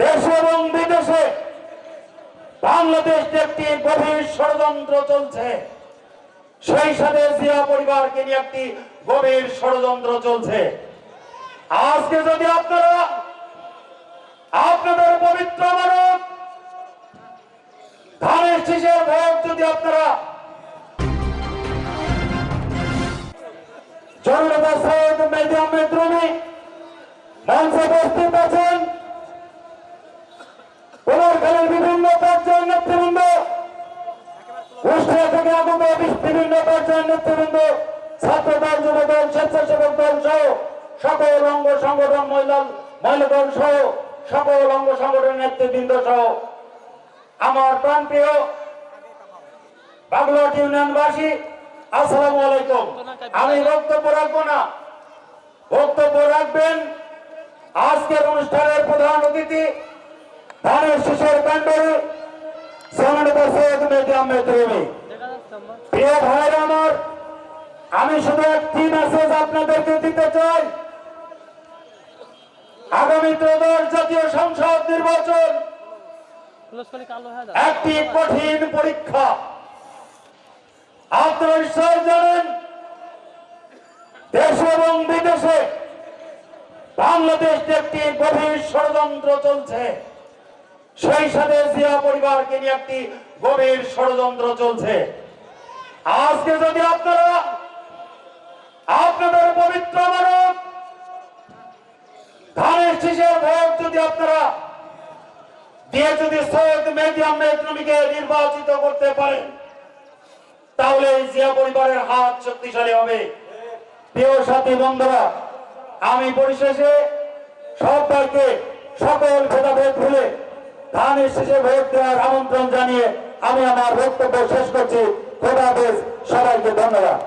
দেশে এবং বিদেশে বাংলাদেশ একটি গভীর ষড়যন্ত্র চলছে। সেই সাথে জিয়া পরিবারকে নিয়ে একটি গভীর ষড়যন্ত্র চলছে। আজকে যদি আপনারা আপনাদের পবিত্র মানব, ধানের শীষের ভোট যদি আপনারা জনতা সৈয়দ মেহদি আহমেদ পুনর্খালীর বিভিন্ন পর্যায়ের নেতৃবৃন্দ কুষ্টিয়া থেকে আগত বিভিন্ন পর্যায়ের নেতৃবৃন্দ ছাত্র দল যুব দল স্বেচ্ছাসেবক দল সহ সকল অঙ্গ সংগঠন, মহিলা মহিলা দল সহ সকল অঙ্গ সংগঠনের নেতৃবৃন্দ সহ আমার প্রাণপ্রিয় বাগলাট ইউনিয়নবাসী, আসসালামু আলাইকুম। আমি বক্তব্য রাখব না। বক্তব্য রাখবেন আজকের অনুষ্ঠানের প্রধান অতিথি আমি শুধু একটি মেসেজ আপনাদেরকে দিতে চাই। আগামী ত্রয়োদশ জাতীয় সংসদ নির্বাচন একটি কঠিন পরীক্ষা। আপনারা নিশ্চয় জানেন, দেশে এবং বিদেশে বাংলাদেশ একটি গভীর ষড়যন্ত্র চলছে। সেই সাথে জিয়া পরিবারকে নিয়ে একটি গভীর ষড়যন্ত্র চলছে। আজকে যদি আপনারা আপনাদের পবিত্র মানব, ধানের শীষের ভোট যদি আপনারা দিয়ে যদি সৈয়দ মেহদি আহমেদ নির্বাচিত করতে পারেন, তাহলে জিয়া পরিবারের হাত শক্তিশালী হবে। প্রিয় সাথী বন্ধুরা, আমি পরিশেষে সবাইকে সকল ভেদাভেদ ভুলে ধানের শেষে ভোট দেওয়ার আমন্ত্রণ জানিয়ে আমি আমার বক্তব্য শেষ করছি। খোদা সবাইকে ধন্যবাদ।